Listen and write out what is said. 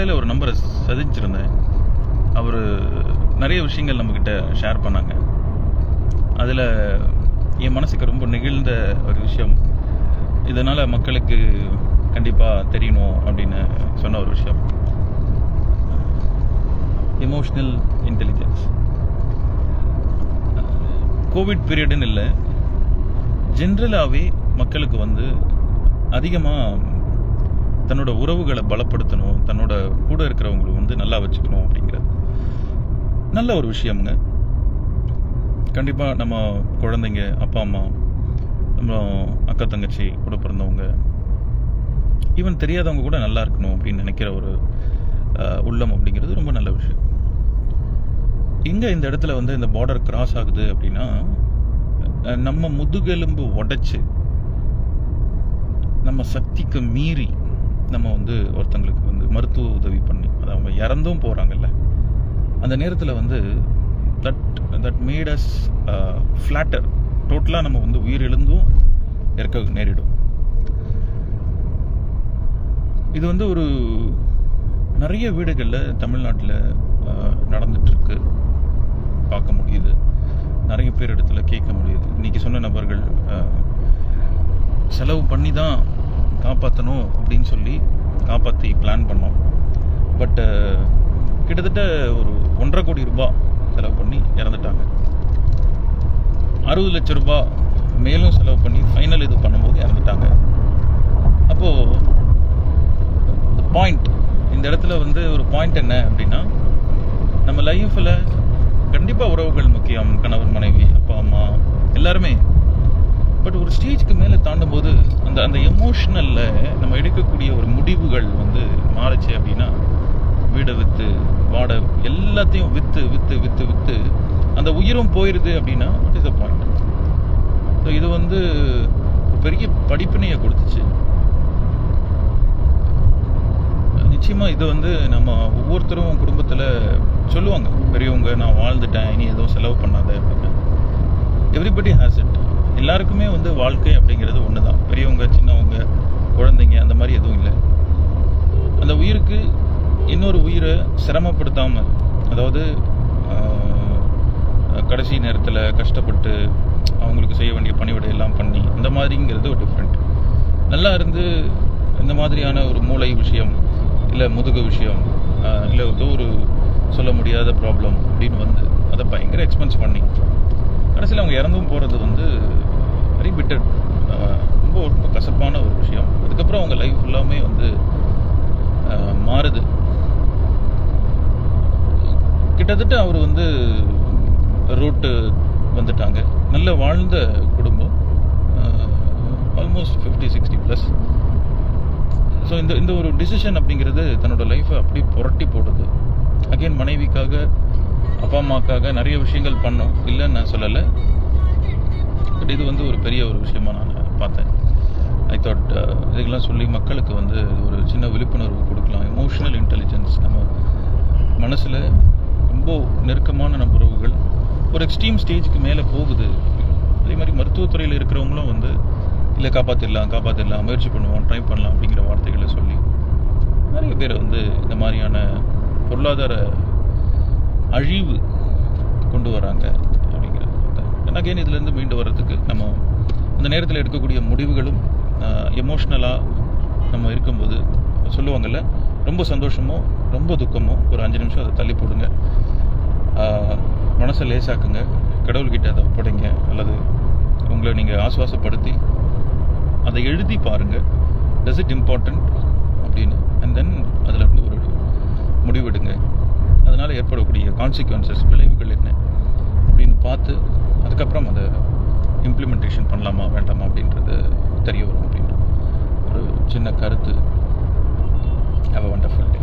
காலையில் ஒரு நம்பரை சதிச்சிருந்தேன் அவர் நிறைய விஷயங்கள் நம்மக்கிட்ட ஷேர் பண்ணாங்க. அதில் என் மனசுக்கு ரொம்ப நெகிழ்ந்த ஒரு விஷயம் இதனால் மக்களுக்கு கண்டிப்பாக தெரியணும் அப்படின்னு சொன்ன ஒரு விஷயம். எமோஷ்னல் இன்டெலிஜென்ஸ் கோவிட் பீரியடுன்னு இல்லை ஜென்ரலாகவே மக்களுக்கு வந்து அதிகமாக தன்னோட உறவுகளை பலப்படுத்தணும் தன்னோட கூட இருக்கிறவங்களை வந்து நல்லா வச்சுக்கணும் அப்படிங்கிறது. நல்ல ஒரு விஷயம்ங்க. கண்டிப்பாக நம்ம குழந்தைங்க அப்பா அம்மா நம்ம அக்கா தங்கச்சி கூட பிறந்தவங்க ஈவன் தெரியாதவங்க கூட நல்லா இருக்கணும் அப்படின்னு நினைக்கிற ஒரு உள்ளம் அப்படிங்கிறது ரொம்ப நல்ல விஷயம். இங்கே இந்த இடத்துல வந்து இந்த பார்டர் கிராஸ் ஆகுது அப்படின்னா நம்ம முதுகெலும்பு உடைச்சு நம்ம சக்திக்கு மீறி நம்ம வந்து ஒருத்தங்களுக்கு வந்து மருத்துவ உதவி பண்ணி அது அவங்க இறந்தும் போகிறாங்கல்ல அந்த நேரத்தில் வந்து that that made us flatter டோட்டலாக நம்ம வந்து உயிரிழந்தும் இறக்க நேரிடும். இது வந்து ஒரு நிறைய வீடுகளில் தமிழ்நாட்டில் uh, நடந்துட்டுருக்கு. பார்க்க முடியுது. நிறைய பேர் இடத்துல கேட்க முடியுது. இன்றைக்கி சொன்ன நபர்கள் uh, செலவு பண்ணி தான் காப்பாற்றணும் அப்படின்னு சொல்லி காப்பாற்றி பிளான் பண்ணோம். பட்டு uh, கிட்டத்தட்ட ஒரு ஒன்றரை கோடி ரூபாய் செலவு பண்ணி இறந்துட்டாங்க. அறுபது லட்ச ரூபாய் மேலும் செலவு பண்ணி ஃபைனல் இது பண்ணும்போது இறந்துட்டாங்க. அப்போது பாயிண்ட் இந்த இடத்துல வந்து ஒரு பாயிண்ட் என்ன அப்படின்னா நம்ம லைஃப்பில் கண்டிப்பாக உறவுகள் முக்கியம். கணவர் மனைவி அப்பா அம்மா எல்லாருமே பட் ஒரு ஸ்டேஜ்க்கு மேலே தாண்டும் போது அந்த அந்த எமோஷ்னலில் நம்ம எடுக்கக்கூடிய ஒரு முடிவுகள் வந்து மாறுச்சு அப்படின்னா வீடை விற்று வாடை எல்லாத்தையும் விற்று விற்று விற்று விற்று அந்த உயிரும் போயிடுது அப்படின்னா what is a point so இது வந்து ஒரு பெரிய படிப்பினையை கொடுத்துச்சு. நிச்சயமாக இதை வந்து நம்ம ஒவ்வொருத்தரும் குடும்பத்தில் சொல்லுவாங்க. பெரியவங்க நான் வாழ்ந்துட்டேன் இனி எதுவும் செலவு பண்ணாத அப்படின்னு. எவ்ரிபடி ஹேஸ் இட் எல்லாருக்குமே வந்து வாழ்க்கை அப்படிங்கிறது ஒன்று தான் பெரியவங்க சின்னவங்க குழந்தைங்க அந்த மாதிரி எதுவும் இல்லை. அந்த உயிருக்கு இன்னொரு உயிரை சிரமப்படுத்தாமல் அதாவது கடைசி நேரத்தில் கஷ்டப்பட்டு அவங்களுக்கு செய்ய வேண்டிய பணிவிடை எல்லாம் பண்ணி அந்த மாதிரிங்கிறது ஒரு டிஃப்ரெண்ட் நல்லா இருந்து இந்த மாதிரியான ஒரு மூளை விஷயம் இல்லை முதுகு விஷயம் இல்லை ஏதோ ஒரு சொல்ல முடியாத ப்ராப்ளம் அப்படின்னு வந்து அதை பயங்கர எக்ஸ்பென்ஸ் பண்ணி. கடைசியில் அவங்க இறந்தும் போகிறது வந்து வெரி பிட்டட் ரொம்ப ரொம்ப கசப்பான ஒரு விஷயம். அதுக்கப்புறம் அவங்க லைஃப் எல்லாமே வந்து மாறுது. கிட்டத்தட்ட அவர் வந்து ரூட்டு வந்துட்டாங்க. நல்ல வாழ்ந்த குடும்பம். Almost fifty sixty plus so இந்த இந்த ஒரு டிசிஷன் அப்படிங்கிறது தன்னோட லைஃப்பை அப்படி அப்பா நிறைய விஷயங்கள் பண்ணோம். இல்லைன்னு நான் சொல்லலை. பட் இது வந்து ஒரு பெரிய ஒரு விஷயமா நான் பார்த்தேன். ஐ தாட் uh, இதுக்கெல்லாம் சொல்லி மக்களுக்கு வந்து ஒரு சின்ன விழிப்புணர்வு கொடுக்கலாம். எமோஷனல் இன்டெலிஜென்ஸ் நம்ம மனசில் ரொம்ப நெருக்கமான நம்ம உறவுகள் ஒரு எக்ஸ்ட்ரீம் ஸ்டேஜுக்கு மேலே போகுது. அதே மாதிரி மருத்துவத்துறையில் இருக்கிறவங்களும் வந்து இல்லை காப்பாற்றிடலாம் காப்பாற்றிடலாம் முயற்சி பண்ணுவோம் ட்ரை பண்ணலாம் அப்படிங்கிற வார்த்தைகளை சொல்லி நிறைய பேர் வந்து இந்த மாதிரியான பொருளாதார அழிவு வராங்க அப்படிங்கிறது அகைன் இதுலேருந்து மீண்டு வர்றதுக்கு நம்ம அந்த நேரத்தில் எடுக்கக்கூடிய முடிவுகளும் எமோஷ்னலாக நம்ம இருக்கும்போது சொல்லுவாங்கல்ல ரொம்ப சந்தோஷமோ ரொம்ப துக்கமோ ஒரு அஞ்சு நிமிஷம் அதை தள்ளி போடுங்க. மனசை லேசாக்குங்க. கடவுள்கிட்ட அதை ஒப்படைங்க. அல்லது உங்களை நீங்கள் ஆசுவாசப்படுத்தி அதை எழுதி பாருங்கள் டஸ் இட் இம்பார்ட்டண்ட் அப்படின்னு. அண்ட் தென் அதில் இருந்து ஒரு முடிவெடுங்க அதனால் ஏற்படக்கூடிய கான்சிக்வன்சஸ் விளைவுகள் என்ன? பார்த்து அதுக்கப்புறம் அதை இம்ப்ளிமெண்டேஷன் பண்ணலாமா வேண்டாமா அப்படின்றது தெரிய வரும் அப்படின்ற ஒரு சின்ன கருத்து. Have a wonderful day